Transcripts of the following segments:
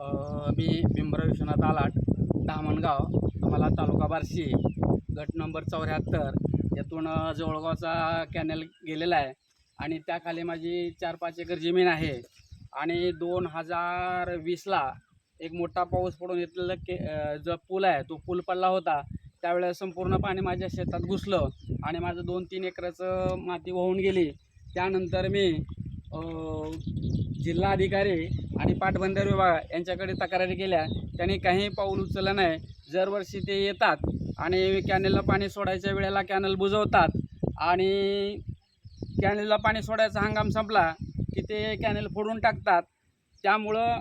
मी भीमराव विश्वनाथ आलाट धामणगाव मला तालुका बार्शी गट नंबर चौऱ्याहत्तर. यातून जवळगावचा कॅनल गेलेला आहे आणि त्याखाली माझी चार पाच एकर जमीन आहे. आणि दोन हजार वीसला एक मोठा पाऊस पडून इथलं के जो पूल आहे तो पूल पडला होता. त्यावेळेस संपूर्ण पाणी माझ्या शेतात घुसलं आणि माझं दोन तीन एकराचं माती वाहून गेली. त्यानंतर मी जिल्हाधिकारी आणि पाटबंधारे विभाग यांच्याकडे तक्रारी केल्या. त्यांनी काही पाऊल उचललं नाही. दरवर्षी ते येतात आणि कॅनेलला पाणी सोडायच्या वेळेला कॅनल बुजवतात आणि कॅनेलला पाणी सोडायचा हंगाम संपला की ते कॅनेल फोडून टाकतात. त्यामुळं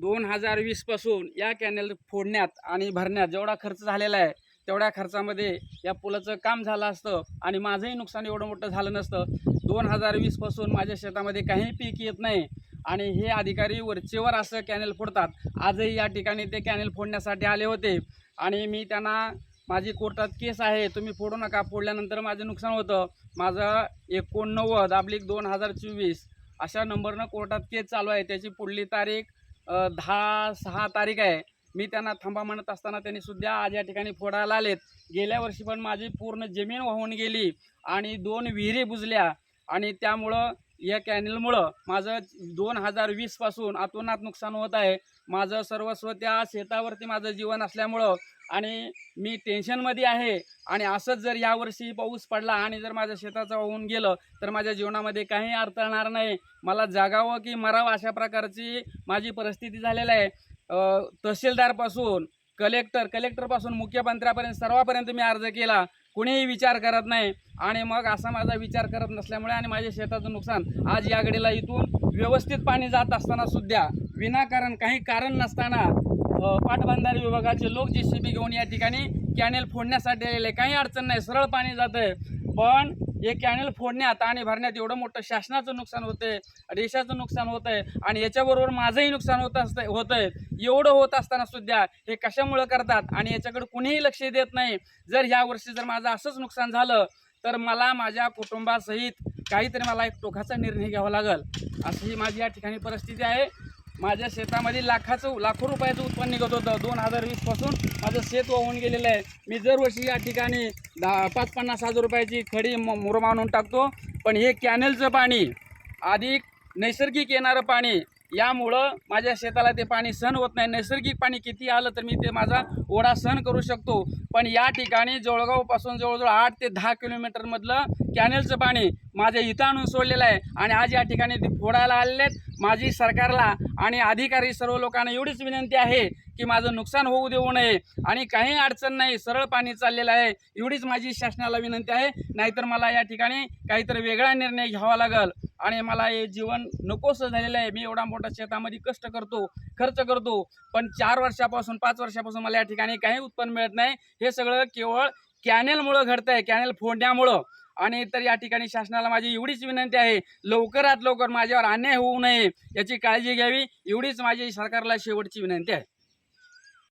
दोन हजार वीसपासून या कॅनेल फोडण्यात आणि भरण्यात जेवढा खर्च झालेला आहे तेवढ्या खर्चामध्ये या पुलाचं काम झालं असतं आणि माझंही नुकसान एवढं मोठं झालं नसतं. दोन हजार वीसपासून माझ्या शेतामध्ये काही पीक येत नाही आणि हे अधिकारी वरचेवर असं कॅनेल फोडतात. आजही या ठिकाणी ते कॅनेल फोडण्यासाठी आले होते आणि मी त्यांना माझी कोर्टात केस आहे तुम्ही फोडू नका. फोडल्यानंतर माझं नुकसान होतं. माझं एकोणनव्वद अब्लिक दोन हजार चोवीस अशा नंबरनं कोर्टात केस चालू आहे. त्याची पुढली तारीख दहा सहा तारीख आहे. मी त्यांना थांबा म्हणत असताना त्यांनी सुद्धा आज या ठिकाणी फोडायला आलेत. गेल्या वर्षी पण माझी पूर्ण जमीन वाहून गेली आणि दोन विहिरी बुजल्या आणि त्यामुळं या कॅनेलमुळं माझं दोन हजार वीसपासून अतोनात नुकसान होत आहे. माझं सर्वस्व त्या शेतावरती माझं जीवन असल्यामुळं आणि मी टेन्शनमध्ये आहे आणि असंच जर यावर्षी पाऊस पडला आणि जर माझ्या शेताचं वाहून गेलं तर माझ्या जीवनामध्ये काही अर्थ येणार नाही. मला जागावं की मरावं अशा प्रकारची माझी परिस्थिती झालेली आहे. तहसीलदारपासून कलेक्टर कलेक्टरपासून मुख्यमंत्र्यापर्यंत सर्वापर्यंत मी अर्ज केला. कुणीही विचार करत नाही. आणि मग असा माझा विचार करत नसल्यामुळे आणि माझ्या शेताचं नुकसान आज या घडीला इथून व्यवस्थित पाणी जात असताना सुद्धा विनाकारण काही कारण नसताना पाटबंधारे विभागाचे लोक जे सी बी घेऊन या ठिकाणी कॅनेल फोडण्यासाठी आलेले काही अडचण नाही. सरळ पाणी जातं पण हे कॅनल फोडण्यात आणि भरण्यात एवढं मोठं शासनाचं नुकसान होतंय देशाचं नुकसान होत आहे आणि याच्याबरोबर माझंही नुकसान होत असतं होत आहे एवढं होत असताना सुद्धा हे कशामुळं करतात आणि याच्याकडे कुणीही लक्ष देत नाही. जर ह्या वर्षी जर माझं असंच नुकसान झालं तर मला माझ्या कुटुंबासहित काहीतरी मला एक टोकाचा निर्णय घ्यावा लागेल. अशी ही माझी या ठिकाणी परिस्थिती आहे. माझ्या शेतामध्ये लाखाचं लाखो रुपयाचं उत्पन्न निघत होतं. दोन हजार वीसपासून माझं शेत वाहून गेलेलं आहे. मी दरवर्षी या ठिकाणी दहा पाच पन्नास हजार रुपयाची खडी म- टाकतो. पण हे कॅनेलचं पाणी अधिक नैसर्गिक येणारं पाणी यामुळं माझ्या शेताला ते पाणी सहन होत नाही. नैसर्गिक पाणी किती आलं तर मी ते माझा ओढा सहन करू शकतो. पण या ठिकाणी जळगावपासून जवळजवळ आठ ते दहा किलोमीटरमधलं कॅनेलचं पाणी माझ्या इथं आणून सोडलेलं आहे. आणि आज या ठिकाणी ते फोडायला आलेले आहेत. माझी सरकारला आणि अधिकारी सर्व लोकांना एवढीच विनंती आहे की माझं नुकसान होऊ देऊ नये आणि काही अडचण नाही सरळ पाणी चाललेलं आहे. एवढीच माझी शासनाला विनंती आहे. नाहीतर मला या ठिकाणी काहीतरी वेगळा निर्णय घ्यावा लागेल. आणि मला हे जीवन नकोसं झालेलं आहे. मी एवढा मोठा शेतामध्ये कष्ट करतो खर्च करतो पण चार वर्षापासून पाच वर्षापासून मला या ठिकाणी काही उत्पन्न मिळत नाही. हे सगळं केवळ कॅनेलमुळं घडतं आहे कॅनेल फोडण्यामुळं आणि तर या ठिकाणी शासनाला माझी एवढीच विनंती आहे लवकरात लवकर माझ्यावर अन्याय होऊ नये याची काळजी घ्यावी. एवढीच माझी सरकारला शेवटची विनंती आहे.